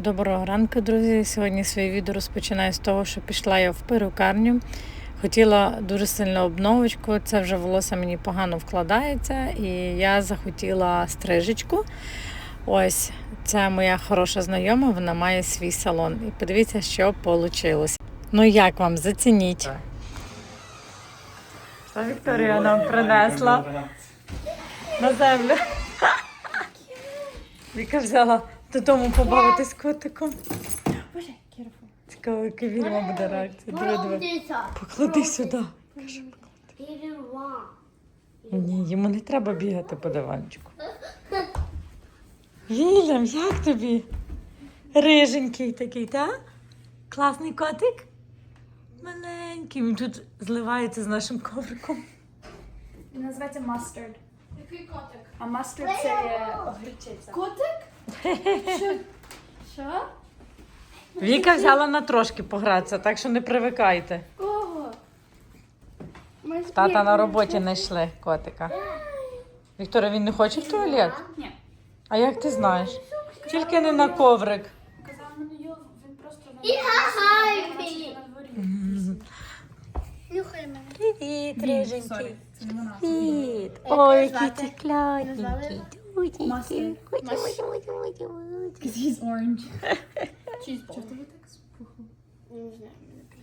Доброго ранку, друзі. Сьогодні своє відео розпочинаю з того, що пішла я в перукарню. Хотіла дуже сильно обновочку. Це вже волосся мені погано вкладається, і я захотіла стрижечку. Ось це моя хороша знайома, вона має свій салон. І подивіться, що вийшло. Ну як вам? Зацініть. Що Вікторія нам принесла на землю. Віка взяла додому побавитись котиком. Боже, careful. Цікаво, яка вільма буде реакція. Диви, диви. Поклади сюди. Ні, йому не треба бігати по диванчику. Вільям, як тобі? Риженький такий, так? Класний котик? Маленький. Він тут зливається з нашим ковриком. Він називається mustard. Який котик? А mustard це огірчиця. Котик? Що? Що? Віка взяла на трошки погратися, так що не привикайте. Кого? Тата на роботі знайшли котика. Вікторія, він не хоче в туалет? Ні. А як ти знаєш? Тільки не на коврик. Казав мені його, він просто на хай на дворі. Нюхай мене. Привіт. Привіт. Ой, який ти класненький. Mustard. Because he's orange. Чізбол. Чого тебе? Не.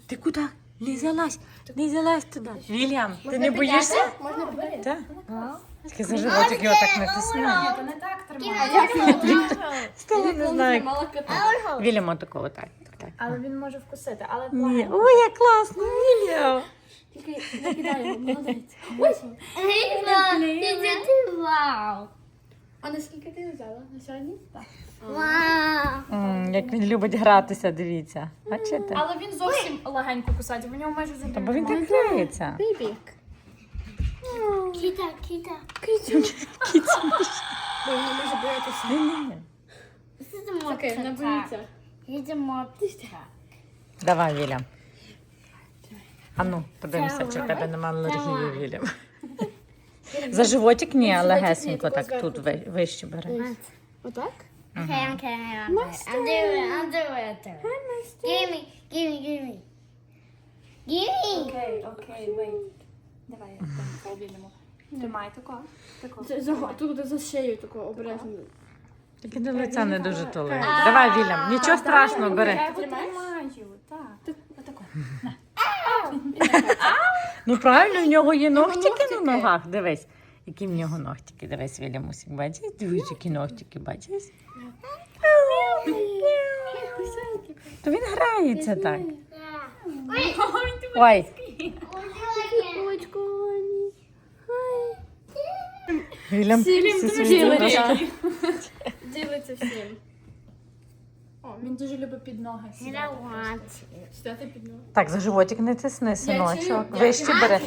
Ти куди? Не залазь, не залазь туди. Вільям, ти не боїшся? Можна підняти? Тільки за животик його так не. Ні, то не так тримає. Стало не знаю. Вільям такого так. так. Але він може вкусити, але Ні. Ой, як класно, Вільям. Тільки не кидай його, молодець. Вау. А наскільки ти взяла на сьогодні? Так. Вау. М, Як він любить гратися, дивіться. Бачите? Але він зовсім легенько кусається, в нього майже зубів. Та бо він немає. так грається. Бібік. Кіта, кіта. Бо він не може боятися. Ні-ні-ні. Їдемо. Окей, боїться. Їдемо. Давай, Вільям. А ну, подивимося, чи в тебе немає алергії, Вільям. За животик ні, але гесенько так тут ви- вище бери. Отак? Okay, okay, I'm doing it. I'm doing it. I'm doing it. I'm doing it. Give me, give me, give me. Give me. Окей, окей, wait. Давай, я там. Тримай тако. тако. Тут за шею тако обережно. Тільки до лиця не дуже толи. Давай, Вільям, нічого страшного, бери. Я його тримаю, так. Отако. Ну правильно, в нього є ногтики на ногах. Дивись, які в нього ногтики. Дивись, Вільямусик, бачиш? Дивись, які ногтики, бачиш? То він грається так. Ой, ножки. Ділиться всім. Він дуже любить під ноги сідати. Сідати під ноги. Так, за животик не тисни, синочок. чую. Вище бери.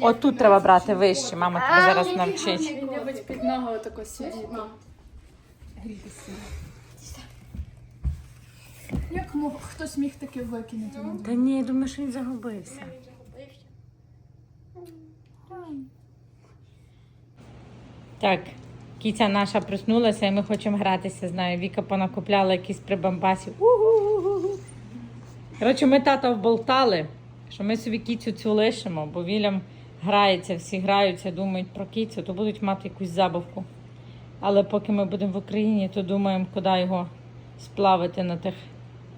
Отут треба брати вище. Мама тебе зараз навчить. Він любить під ноги отако сидіти. Як мог хтось міг таке викинути? Та ні, я думаю, що він загубився. Так, кіця наша проснулася і ми хочемо гратися з нею. Віка понакупляла якісь прибамбасів. Коротше, ми тата вболтали, що ми собі кіцю цю лишимо, бо Вілям грається, всі граються, думають про кіцю, то будуть мати якусь забавку. Але поки ми будемо в Україні, то думаємо, куди його сплавити на тих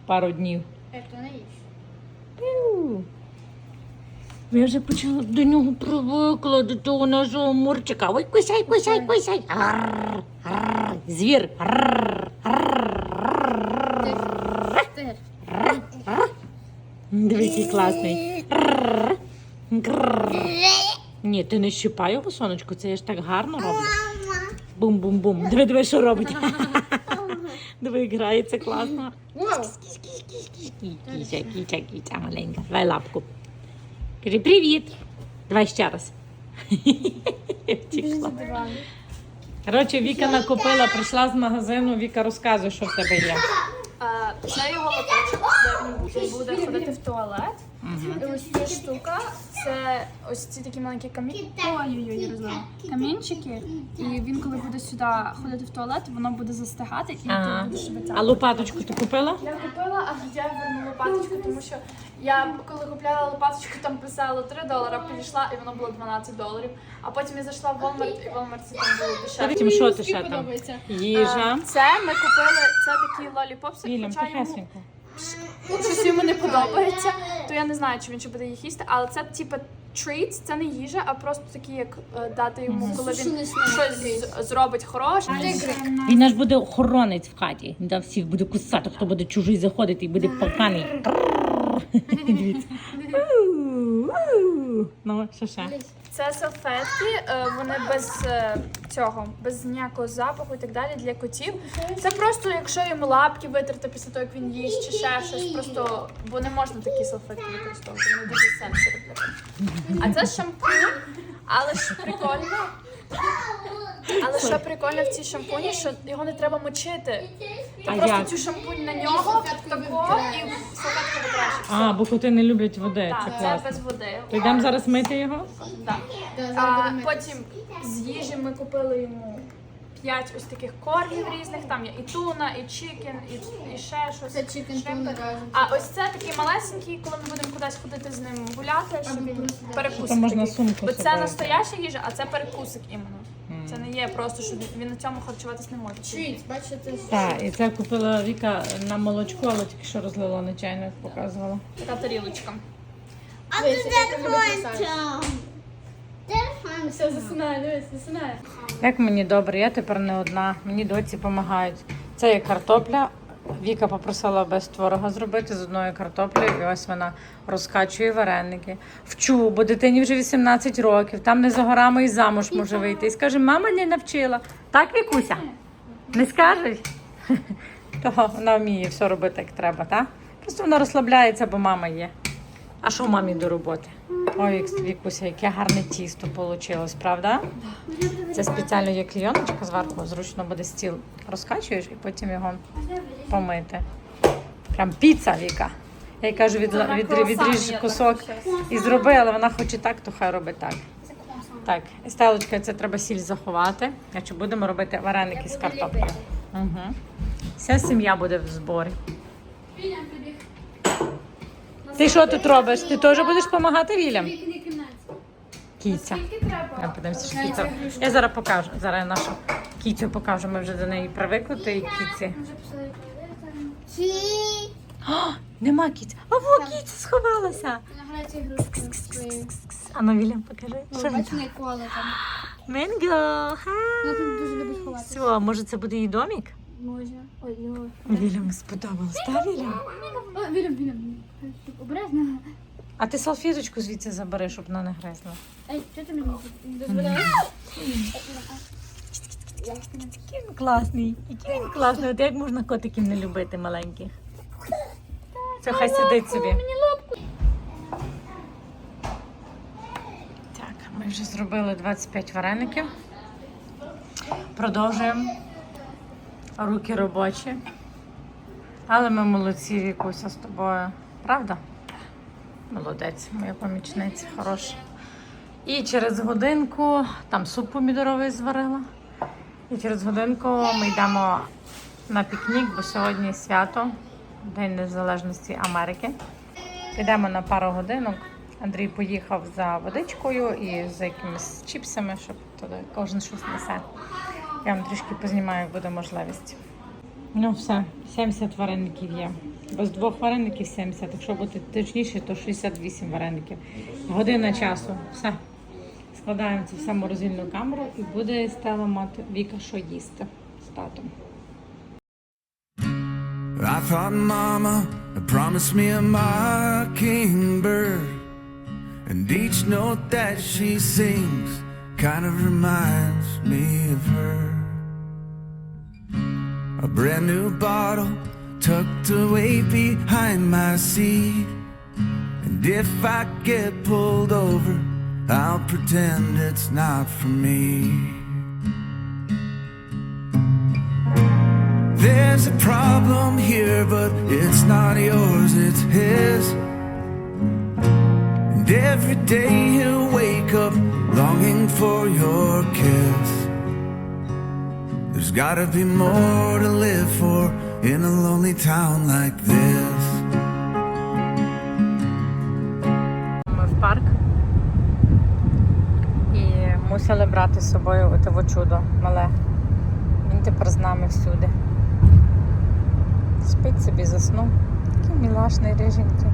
пару днів. То не їсть? Я вже почала до нього привикла, до того нашого мурчика. Ой, кусай, кусай, кусай. Арр, арр, звір. Арр. Дивись, який класний. Арр. Ні, ти не щипай його, сонечко, це я ж так гарно роблю. Бум-бум-бум. Диви, диви, що робить. Диви, грається класно. Вау. Кіця, кіця, кіця маленька. Давай лапку. Кажи привіт. Давай ще раз. Втікла. Коротше, Віка накупила, прийшла з магазину, Віка розказує, що в тебе є. Це його лоточок він буде ходити в туалет. І ось ця штука, це ось ці такі маленькі камінчики. Ой-ой-ой, я. Камінчики. І він, коли буде сюди ходити в туалет, воно буде застигати і ти будеш швидко. А лопаточку ти купила? Я купила, а я вернула лопаточку, тому що я коли купляла лопаточку, там писало 3 долара, підійшла і воно було 12 доларів. А потім я зайшла в Walmart, і в Walmart це там було дешевше. Потім що ти ще там? Їжа. Е, Це ми купили, це такі лоліпопси, Вільям, хоча йому тихесенько. Щось йому не подобається, то я не знаю, чи він ще буде їх їсти, але це типу treats, це не їжа, а просто такі, як е, дати йому, коли він щось з- зробить хороше. Він наш буде охоронець в хаті. Да, всіх буде кусати, хто буде чужий заходити і буде поганий. Дивіться. Ну, що ще? Це салфетки, е, вони без е, цього, без ніякого запаху і так далі для котів. Це просто, якщо йому лапки витерти після того, як він їсть, чи ще щось, просто бо не можна такі салфетки використовувати, вони дуже сенсори. А це шампунь, але ж прикольно. Але що прикольно в цій шампуні, що його не треба мочити. Ти А просто як? цю шампунь на нього, тако, і салфетку витрачиться. А, бо коти не люблять води. Це Так, це класно. без води. То йдемо зараз мити його? Да. А, потім з їжі ми купили йому п'ять ось таких кормів різних. Там є і туна, і чікен, і, і ще щось. Це Шримпи. кажуть. А ось це такий малесенький, коли ми будемо кудись ходити з ним гуляти, щоб він перекусик. Там можна такий. сумку Бо це собою. настояща їжа, а це перекусик іменно. Це не є просто, що він- на цьому харчуватись не може. Treats, бачите? Так, і це купила Віка на молочку, але тільки що розлила нечайно, як показувала. Така тарілочка. А тут де фантом. Все, засинає, дивись, засинає. Як мені добре, я тепер не одна, мені доці допомагають. Це є картопля. Віка попросила без творога зробити з одною картоплею, і ось вона розкачує вареники. Вчу, бо дитині вже 18 років, там не за горами і замуж може вийти. І скаже, мама не навчила. Так, Вікуся? Не скажеш? Того вона вміє все робити як треба, так? Просто вона розслабляється, бо мама є. А що мамі до роботи? Ой, Вік- Вікуся, яке гарне тісто вийшло, правда? Це спеціально є клійоночка зверху, зручно буде стіл розкачуєш і потім його помити. Прям піца, Віка. Я їй кажу, від, на від, відріж кусок і зроби, але вона хоче так, то хай робить так. Так, і стелочка, це треба сіль заховати. А будемо робити вареники з картоплею? Угу. Вся сім'я буде в зборі. Ти що тут робиш? Ти теж будеш допомагати Вілям? Кіця. Я подивимося, що кіця. Я зараз покажу. Зараз я нашу кіцю покажу. Ми вже до неї привикли, то і кіці. О, нема кіці. А во кіця сховалася. А ну Вілям, покажи. Що він там? Менго. Все, може це буде її? Можна. Ой, його. Вілям сподобалось, так, Вілям? О, Вільям, Обережно. А ти салфеточку звідси забери, щоб вона не гризла. Ей, що ти мені дозволяєш? Який він класний, який він класний. От як можна котиків не любити маленьких? Це хай сидить собі. Так, ми вже зробили 25 вареників. Продовжуємо. Руки робочі. Але ми молодці, Вікуся, з тобою. Правда? Молодець, моя помічниця, хороша. І через годинку там суп помідоровий зварила. І через годинку ми йдемо на пікнік, бо сьогодні свято, День Незалежності Америки. Підемо на пару годинок. Андрій поїхав за водичкою і за якимись чіпсами, щоб туди кожен щось несе. Я вам трішки познімаю, як буде можливість. Ну все, 70 вареників є. Без двох вареників 70. Якщо бути точніше, то 68 вареників. Година часу. Все. Складаємо це все в морозильну камеру і буде Стела мати Віка, що їсти з татом. I thought Mama promised me a mockingbird, and each note that she sings kind of reminds me of her. A brand new bottle tucked away behind my seat, and if I get pulled over, I'll pretend it's not for me. There's a problem here but it's not yours, it's his. And every day he'll wake up longing for your kiss. Gotta be more to live for in a lonely town like this. Ми в парк і мусили брати з собою отого чудо мале. Він тепер з нами всюди. Спить собі, заснув. Такий мілашний риженький.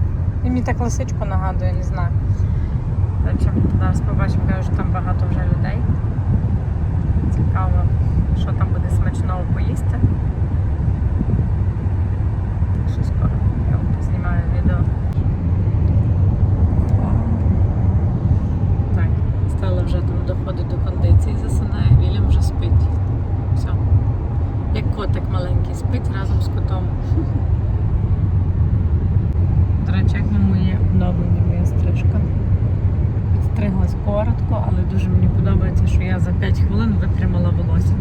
Він мені так лисичку нагадує, не знаю. Зараз побачимо, кажу, що там багато вже людей. Цікаво, що там буде смачного поїсти. Так що скоро я вам познімаю відео. Так, стала вже там доходить до кондиції, засинає, Вільям вже спить. Все. Як котик маленький, спить разом з котом. До речі, як на моє оновлення моя стрижка. Підстриглась коротко, але дуже мені подобається, що я за 5 хвилин витримала волосся.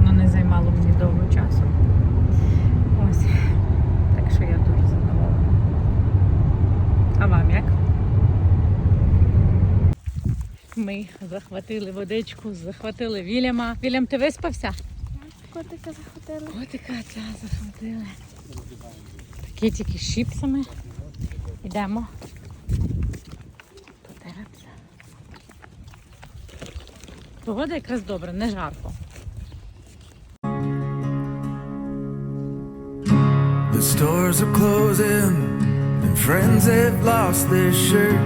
Воно не займало мені довго часу. Ось. Так що я дуже задоволена. А вам як? Ми захватили водичку, захватили Вільяма. Вільям, ти виспався? Котика захотіли. Котика ця захватили. Пакетики з чіпсами. Йдемо. Погода якраз добра, не жарко. The stores are closing, and friends have lost their shirt.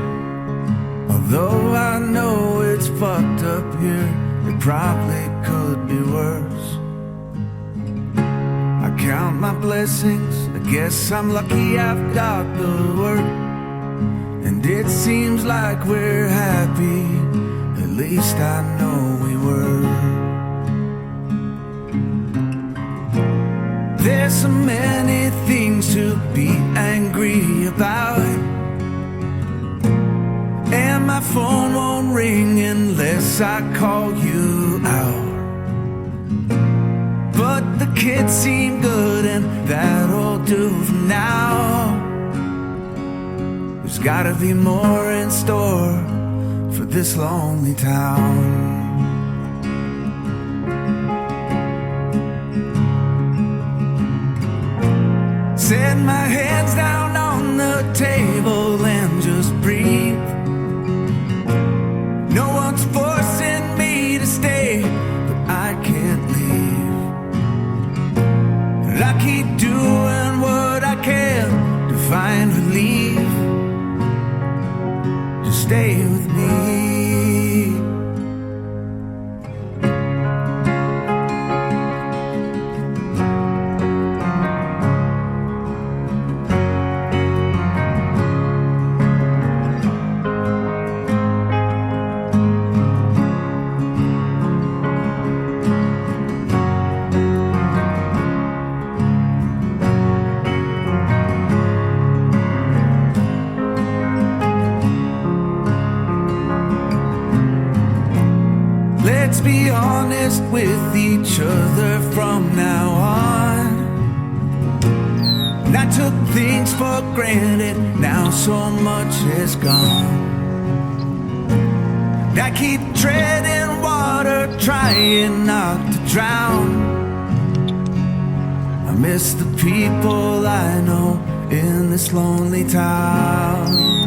Although I know it's fucked up here, it probably could be worse. I count my blessings, I guess I'm lucky I've got the work. And it seems like we're happy, at least I know we were. There's so many things to be angry about. And my phone won't ring unless I call you out. But the kids seem good, and that'll do for now. There's gotta be more in store for this lonely town. Set my hands down on the table and just breathe. No one's forcing me to stay, but I can't leave. And I keep doing what I can to find relief. To stay gone. I keep treading water, trying not to drown. I miss the people I know in this lonely town.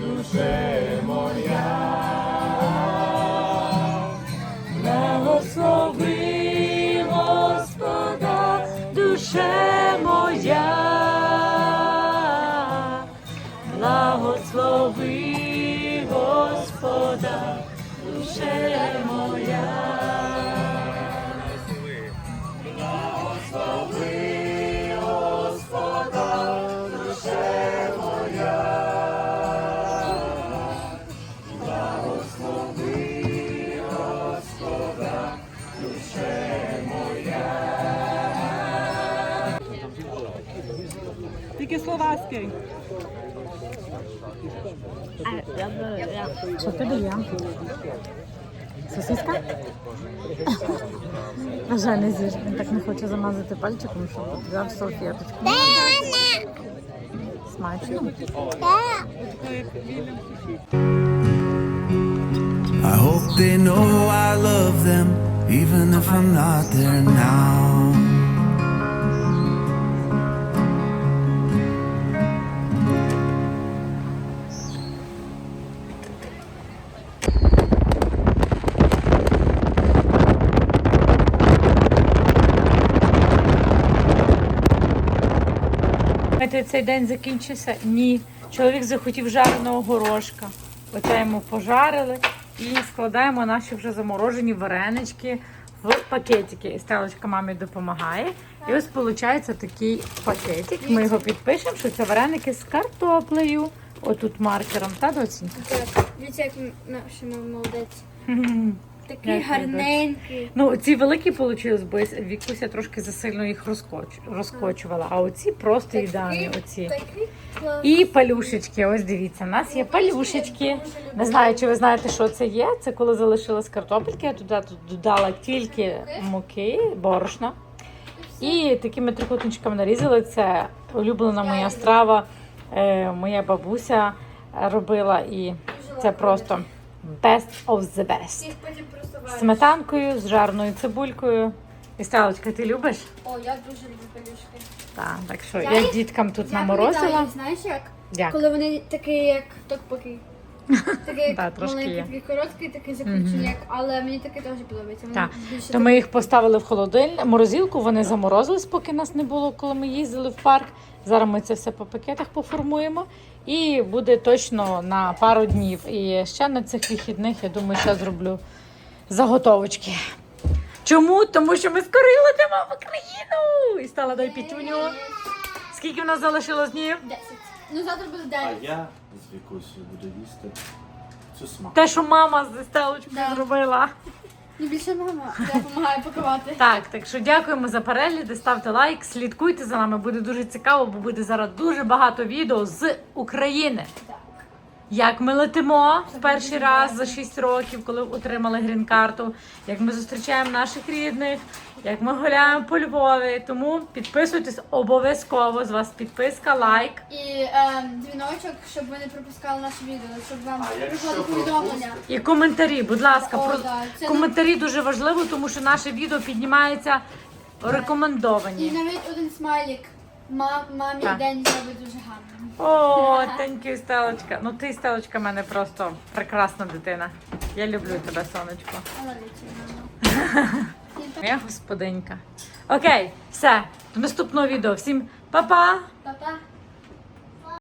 Благослови словацький. Що тобі є? Сосиска? На жаль, не з'їж. Він так не хоче замазати пальчиком, щоб взяв салфеточку. Смачно. I hope they know I love them, even if I'm not there now. Цей день закінчився? Ні. Чоловік захотів жареного горошка. Оце йому пожарили і складаємо наші вже заморожені варенички в пакетики. І Стелочка мамі допомагає. І ось виходить такий пакетик. Ми його підпишемо, що це вареники з картоплею. Отут маркером, та доцінька? Так, дивіться, як наш молодець. Такий Як гарненький. Ну, ці великі вийшли, бо Вікуся трошки засильно їх розкоч... розкочувала, а оці просто ідеальні. Оці. Клас. І палюшечки. Ось дивіться, у нас є палюшечки. Не знаю, чи ви знаєте, що це є. Це коли залишилась картопельки, я туди додала тільки муки, борошна. І такими трикутничками нарізали. Це улюблена моя страва. Е, моя бабуся робила, і це просто best of the best. Сметанкою, з жарною цибулькою. І Сталочка, ти любиш? О, я дуже люблю пелюшки. Так, так що Я я їх- діткам тут Я наморозила. пам'ятаю, знаєш як? Як? Коли вони такі, як токпаки. Такі, як Да, трошки маленькі, є. такі короткі, такі закручені, як, але мені таке теж подобається. Вони Так. більше То ми їх поставили в холодильник, морозилку, вони заморозились, поки нас не було, коли ми їздили в парк. Зараз ми це все по пакетах поформуємо. І буде точно на пару днів. І ще на цих вихідних, я думаю, ще зроблю заготовочки. Чому? Тому що ми скоро летимо в Україну! І стала дай пітюню. Скільки в нас залишилось днів? 10. Ну завтра буде А 9. я з Вікусею буду їсти цю смак. Те, що мама з стелочкою Да. зробила. Ну більше мама. Я допомагаю пакувати. Так, так що дякуємо за перегляди, ставте лайк, слідкуйте за нами, буде дуже цікаво, бо буде зараз дуже багато відео з України. Як ми летимо в перший раз за 6 років, коли отримали грін-карту, як ми зустрічаємо наших рідних, як ми гуляємо по Львові. Тому підписуйтесь обов'язково. З вас підписка, лайк. І е, дзвіночок, щоб ви не пропускали наше відео, щоб вам А повідомлення. І коментарі, будь ласка, О, про да, це коментарі дуже важливо, тому що наше відео піднімається рекомендовані. І навіть один смайлик. Мам, мамі Так. день зробить дуже гарно. О, thank you, Стелочка. Ну ти, Стелочка, в мене просто прекрасна дитина. Я люблю тебе, сонечко. Я мама. Моя господинька. Окей, все. До наступного відео. Всім па-па! Па-па.